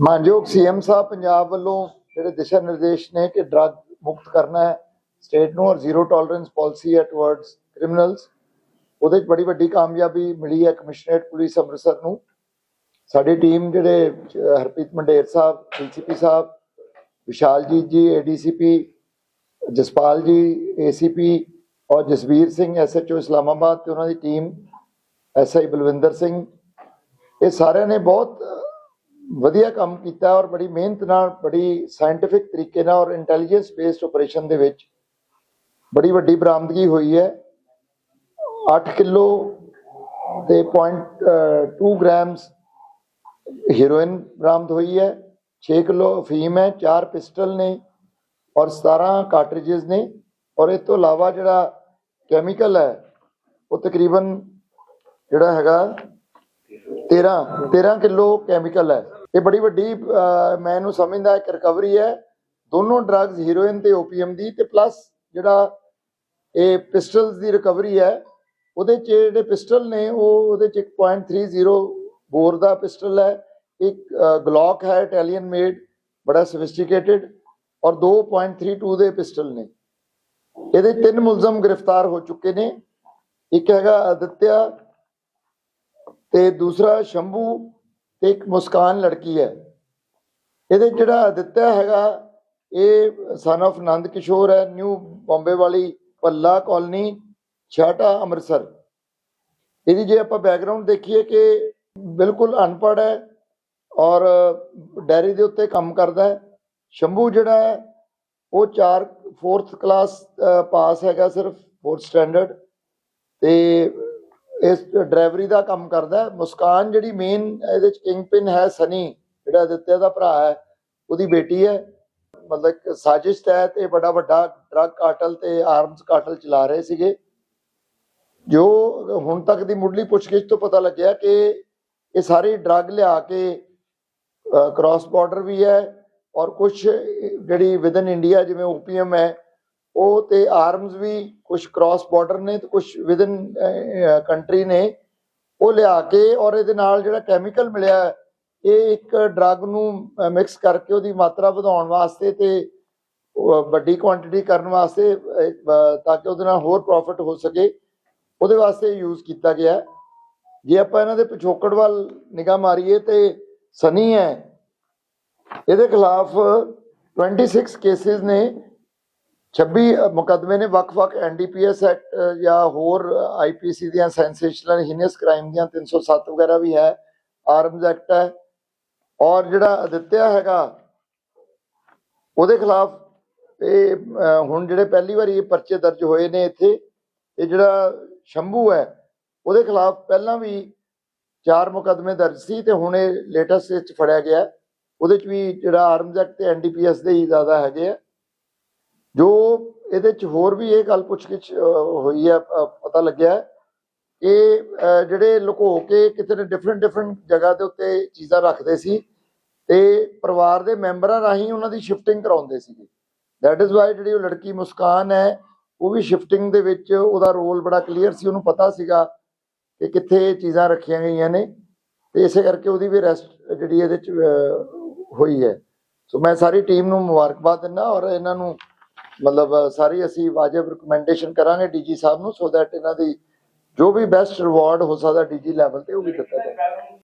ਮਾਨਯੋਗ ਸੀਐਮ ਸਾਹਿਬ ਪੰਜਾਬ ਵੱਲੋਂ ਜਿਹੜੇ ਦਿਸ਼ਾ ਨਿਰਦੇਸ਼ ਨੇ ਕਿ ਡਰੱਗ ਮੁਕਤ ਕਰਨਾ ਹੈ, ਸਟੇਟ ਨੂੰ ਔਰ ਜ਼ੀਰੋ ਟੋਲਰੈਂਸ ਪਾਲਿਸੀ ਹੈ ਟਵਰਡਸ ਕ੍ਰਿਮੀਨਲਸ ਉਹਦੇ 'ਚ ਬੜੀ ਵੱਡੀ ਕਾਮਯਾਬੀ ਮਿਲੀ ਹੈ ਕਮਿਸ਼ਨਰੇਟ ਪੁਲਿਸ ਅੰਮ੍ਰਿਤਸਰ ਨੂੰ। ਸਾਡੀ ਟੀਮ ਜਿਹੜੇ ਹਰਪ੍ਰੀਤ ਮੰਡੇਰ ਸਾਹਿਬ, ਡੀਸੀਪੀ ਸਾਹਿਬ, ਵਿਸ਼ਾਲਜੀਤ ਜੀ, ਏਡੀਸੀਪੀ, ਜਸਪਾਲ ਜੀ, ਏਸੀਪੀ ਔਰ ਜਸਵੀਰ ਸਿੰਘ, ਐਸਐਚਓ ਇਸਲਾਮਾਬਾਦ ਤੇ ਉਹਨਾਂ ਦੀ ਟੀਮ, ਐਸਆਈ ਬਲਵਿੰਦਰ ਸਿੰਘ। ਇਹ ਸਾਰਿਆਂ ਨੇ ਬਹੁਤ ਵਧੀਆ ਕੰਮ ਕੀਤਾ ਔਰ ਬੜੀ ਮਿਹਨਤ ਨਾਲ, ਬੜੀ ਸਾਇੰਟਿਫਿਕ ਤਰੀਕੇ ਨਾਲ ਔਰ ਇੰਟੈਲੀਜੈਂਸ ਬੇਸਡ ਆਪਰੇਸ਼ਨ ਦੇ ਵਿੱਚ ਬੜੀ ਵੱਡੀ ਬਰਾਮਦਗੀ ਹੋਈ ਹੈ। 8 ਕਿਲੋ ਤੇ 0.2 ਗ੍ਰਾਮਸ ਹੀਰੋਇਨ ਬਰਾਮਦ ਹੋਈ ਹੈ। 6 ਕਿਲੋ ਅਫੀਮ ਹੈ 4 ਪਿਸਟਲ ਨੇ ਔਰ 17 ਕਾਰਟ੍ਰਿਜਸ ਨੇ ਔਰ ਇਸ ਤੋਂ ਇਲਾਵਾ ਜਿਹੜਾ ਕੈਮੀਕਲ ਹੈ, ਉਹ ਤਕਰੀਬਨ ਜਿਹੜਾ ਹੈਗਾ 13 13 ਕਿਲੋ ਕੈਮੀਕਲ ਹੈ। ਇਹ ਬੜੀ ਵੱਡੀ ਅਹ, ਮੈਂ ਇਹਨੂੰ ਸਮਝਦਾ ਇੱਕ ਰਿਕਵਰੀ ਹੈ। ਦੋਨੋਂ ਡਰੱਗਸ ਹੀਰੋਇਨ ਤੇ ਓਪੀਐਮ ਦੀ ਤੇ ਪਲੱਸ ਜਿਹੜਾ ਇਹ ਪਿਸਟਲਸ ਦੀ ਰਿਕਵਰੀ ਹੈ ਉਹਦੇ ਚ ਜਿਹੜੇ ਪਿਸਟਲ ਨੇ ਉਹ ਉਹਦੇ ਚ ਇੱਕ 0.30 ਬੋਰ ਦਾ ਪਿਸਟਲ ਹੈ। ਇੱਕ ਗਲੌਕ ਹੈ ਇਟਾਲੀਅਨ ਮੇਡ ਬੜਾ ਸੋਫਿਸਟੀਕੇਟਿਡ ਔਰ 2.32 ਦੇ ਪਿਸਟਲ ਨੇ। ਇਹਦੇ ਤਿੰਨ ਮੁਲਜ਼ਮ ਗ੍ਰਿਫਤਾਰ ਹੋ ਚੁੱਕੇ ਨੇ। ਇੱਕ ਹੈਗਾ ਅਦਿੱਤਿਆ ਤੇ ਦੂਸਰਾ ਸ਼ੰਭੂ ਤੇ ਇੱਕ ਮੁਸਕਾਨ ਲੜਕੀ ਹੈ। ਇਹਦੇ ਜਿਹੜਾ ਅਦਿੱਤਿਆ ਹੈਗਾ, ਇਹ ਸਨ ਆਫ ਨੰਦ ਕਿਸ਼ੋਰ ਹੈ ਨਿਊ ਬੰਬੇ ਵਾਲੀ ਪੱਲਾ ਕਾਲਨੀ ਛਾਟਾ ਅੰਮ੍ਰਿਤਸਰ। ਇਹਦੀ ਜੇ ਆਪਾਂ ਬੈਕਗ੍ਰਾਉਂਡ ਦੇਖੀਏ ਕਿ ਬਿਲਕੁਲ ਅਨਪੜ੍ਹ ਹੈ ਔਰ ਡੈਰੀ ਦੇ ਉੱਤੇ ਕੰਮ ਕਰਦਾ ਹੈ। ਸ਼ੰਭੂ ਜਿਹੜਾ ਹੈ, ਉਹ 4 4th ਕਲਾਸ ਪਾਸ ਹੈਗਾ ਸਿਰਫ 4th ਸਟੈਂਡਰਡ ਤੇ ਇਸ ਡਰਾਈਵਰੀ ਦਾ ਕੰਮ ਕਰਦਾ ਮੁਸਕਾਨ ਜਿਹੜੀ ਮੇਨ ਇਹਦੇ ਚ ਕਿੰਗ ਪਿਨ ਹੈ ਸਨੀ, ਜਿਹੜਾ ਦਿੱਤੇ ਦਾ ਭਰਾ ਹੈ, ਉਹਦੀ ਬੇਟੀ ਹੈ। ਮਤਲਬ ਇੱਕ ਸਾਜ਼ਿਸ਼ ਤਹਿਤ ਇਹ ਬੜਾ ਵੱਡਾ ਡਰੱਗ ਕਾਰਟਲ ਤੇ ਆਰਮਸ ਕਾਰਟਲ ਚਲਾ ਰਹੇ ਸੀਗੇ। ਜੋ ਹੁਣ ਤੱਕ ਦੀ ਮੁੱਢਲੀ ਪੁੱਛਗਿੱਛ ਤੋਂ ਪਤਾ ਲੱਗਿਆ ਕਿ ਇਹ ਸਾਰੇ ਡਰੱਗ ਲਿਆ ਕੇ ਕ੍ਰਾਸ ਬਾਰਡਰ ਵੀ ਹੈ ਔਰ ਕੁਝ ਜਿਹੜੀ ਵਿਦਨ ਇੰਡੀਆ ਜਿਵੇਂ ਓਪੀਐਮ ਹੈ ਉਹ ਤੇ ਆਰਮਸ ਵੀ ਕੁਝ ਕ੍ਰਾਸ ਬਾਰਡਰ ਨੇ ਤੇ ਕੁਝ ਵਿਦਨ ਕੰਟਰੀ ਨੇ, ਉਹ ਲਿਆ ਕੇ ਔਰ ਇਹਦੇ ਨਾਲ ਜਿਹੜਾ ਕੈਮੀਕਲ ਮਿਲਿਆ, ਇਹ ਇੱਕ ਡਰੱਗ ਨੂੰ ਮਿਕਸ ਕਰਕੇ ਉਹਦੀ ਮਾਤਰਾ ਵਧਾਉਣ ਵਾਸਤੇ ਤੇ ਵੱਡੀ ਕੁਆਂਟੀਟੀ ਕਰਨ ਵਾਸਤੇ ਤਾਂ ਕਿ ਉਹਦੇ ਨਾਲ ਹੋਰ ਪ੍ਰੋਫਿਟ ਹੋ ਸਕੇ। ਉਹਦੇ ਵਾਸਤੇ ਯੂਜ਼ ਕੀਤਾ ਗਿਆ। ਜੇ ਆਪਾਂ ਇਹਨਾਂ ਦੇ ਪਿਛੋਕੜ ਵੱਲ ਨਿਗਾਹ ਮਾਰੀਏ ਤੇ ਸਨੀ ਹੈ, ਇਹਦੇ ਖਿਲਾਫ 26 ਕੇਸਿਸ ਨੇ। 26 ਮੁਕੱਦਮੇ ਨੇ ਵੱਖ-ਵੱਖ ਐਨਡੀਪੀਐਸ ਐਕਟ ਜਾਂ ਹੋਰ ਆਈਪੀਸੀ ਦੀਆਂ ਸੈਂਸੇਸ਼ਨਲ ਹੀਨੀਅਸ ਕ੍ਰਾਈਮ ਦੀਆਂ 307 ਵਗੈਰਾ ਵੀ ਹੈ ਆਰਮਜ਼ ਐਕਟ ਹੈ, ਔਰ ਜਿਹੜਾ ਅਦਿੱਤਿਆ ਹੈਗਾ, ਉਹਦੇ ਖਿਲਾਫ ਇਹ ਹੁਣ ਜਿਹੜੇ ਪਹਿਲੀ ਵਾਰੀ ਇਹ ਪਰਚੇ ਦਰਜ ਹੋਏ ਨੇ ਇੱਥੇ, ਇਹ ਜਿਹੜਾ ਸ਼ੰਭੂ ਹੈ, ਉਹਦੇ ਖਿਲਾਫ ਪਹਿਲਾਂ ਵੀ ਚਾਰ ਮੁਕੱਦਮੇ ਦਰਜ ਸੀ ਤੇ ਹੁਣ ਇਹ ਲੇਟੈਸਟ ਵਿੱਚ ਫੜਿਆ ਗਿਆ, ਉਹਦੇ ਚ ਵੀ ਜਿਹੜਾ ਆਰਮਜ਼ ਐਕਟ ਤੇ ਐਨਡੀਪੀਐਸ ਦੇ ਹੀ ਜ਼ਿਆਦਾ ਹੈਗੇ ਆ। ਜੋ ਇਹਦੇ ਚ ਹੋਰ ਵੀ ਇਹ ਗੱਲ ਪੁੱਛਗਿੱਛ ਅਹ, ਹੋਈ ਹੈ ਪਤਾ ਲੱਗਿਆ ਕਿ ਜਿਹੜੇ ਲੁਕੋ ਕੇ ਕਿਤੇ ਨੇ ਡਿਫਰੈਂਟ ਡਿਫਰੈਂਟ ਜਗ੍ਹਾ ਦੇ ਉੱਤੇ ਚੀਜ਼ਾਂ ਰੱਖਦੇ ਸੀ ਤੇ ਪਰਿਵਾਰ ਦੇ ਮੈਂਬਰਾਂ ਰਾਹੀਂ ਉਹਨਾਂ ਦੀ ਸ਼ਿਫਟਿੰਗ ਕਰਾਉਂਦੇ ਸੀਗੇ। ਦੈਟ ਇਜ਼ ਵਾਈ ਜਿਹੜੀ ਉਹ ਲੜਕੀ ਮੁਸਕਾਨ ਹੈ ਉਹ ਵੀ ਸ਼ਿਫਟਿੰਗ ਦੇ ਵਿੱਚ ਉਹਦਾ ਰੋਲ ਬੜਾ ਕਲੀਅਰ ਸੀ ਉਹਨੂੰ ਪਤਾ ਸੀਗਾ ਕਿ ਕਿੱਥੇ ਇਹ ਚੀਜ਼ਾਂ ਰੱਖੀਆਂ ਗਈਆਂ ਨੇ ਤੇ ਇਸੇ ਕਰਕੇ ਉਹਦੀ ਵੀ ਰੈਸਟ ਜਿਹੜੀ ਇਹਦੇ ਚ ਹੋਈ ਹੈ। ਸੋ ਮੈਂ ਸਾਰੀ ਟੀਮ ਨੂੰ ਮੁਬਾਰਕਬਾਦ ਦਿੰਦਾ ਔਰ ਇਹਨਾਂ ਨੂੰ ਮਤਲਬ ਸਾਰੀ ਅਸੀਂ ਵਾਜਬ ਰਿਕਮੈਂਡੇਸ਼ਨ ਕਰਾਂਗੇ ਡੀਜੀ ਸਾਹਿਬ ਨੂੰ ਸੋ ਦੈਟ ਇਹਨਾਂ ਦੀ ਜੋ ਵੀ ਬੈਸਟ ਰਿਵਾਰਡ ਹੋ ਸਕਦਾ ਡੀਜੀ ਲੈਵਲ ਤੇ ਉਹ ਵੀ ਦਿੱਤਾ ਜਾਵੇ।